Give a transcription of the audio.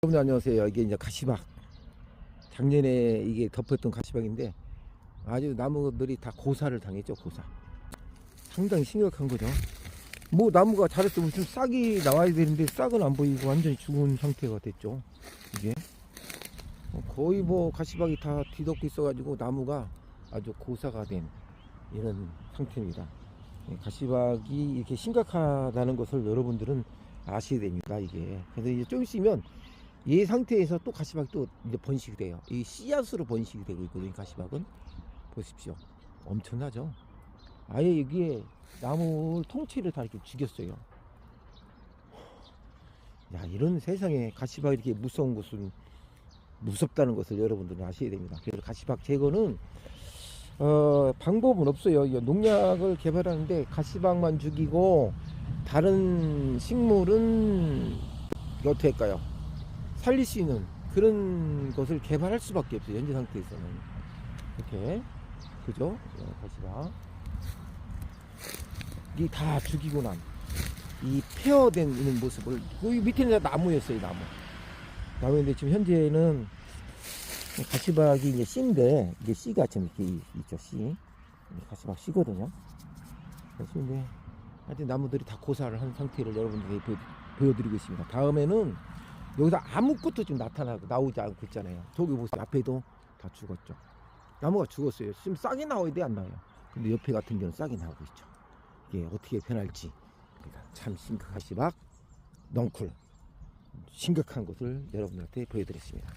여러분들 안녕하세요. 이게 이제 가시박. 작년에 이게 덮였던 가시박인데 아주 나무들이 다 고사를 당했죠. 고사. 상당히 심각한 거죠. 뭐 나무가 자랐으면 좀 싹이 나와야 되는데 싹은 안 보이고 완전히 죽은 상태가 됐죠. 이게 어, 거의 뭐 가시박이 다 뒤덮고 있어가지고 나무가 아주 고사가 된 이런 상태입니다. 예, 가시박이 이렇게 심각하다는 것을 여러분들은 아셔야 됩니다. 이게 그래서 이제 좀 있으면 이 상태에서 또 가시박이 또 이제 번식이 돼요. 이 씨앗으로 번식이 되고 있거든요. 가시박은 보십시오. 엄청나죠. 아예 여기에 나무 통째를 다 이렇게 죽였어요. 야 이런 세상에 가시박 이렇게 무서운 것은 무섭다는 것을 여러분들은 아셔야 됩니다. 그래서 가시박 제거는 어, 방법은 없어요. 농약을 개발하는데 가시박만 죽이고 다른 식물은 어떻게 할까요? 살릴 수 있는 그런 것을 개발할 수밖에 없어요. 현재 상태에서는 이렇게 그죠? 예, 가시박 이다 죽이고 난 이 폐허된 있는 모습을 여기 밑에는 다 나무였어요. 나무 나무인데 지금 현재는 가시박이 이제 씨인데 이게 씨가 지금 이렇게 있죠 씨 이게 가시박 씨거든요 씨인데 하여튼 나무들이 다 고사를 한 상태를 여러분들에게 보여, 보여드리고 있습니다 다음에는 여기서 아무것도 지금 나타나고 나오지 않고 있잖아요. 저기 보세요 앞에도 다 죽었죠. 나무가 죽었어요. 지금 싹이 나와야 돼 안 나와요? 근데 옆에 같은 경우는 싹이 나오고 있죠. 이게 어떻게 변할지. 그러니까 참 심각하시박 넝쿨 심각한 것을 여러분들한테 보여드렸습니다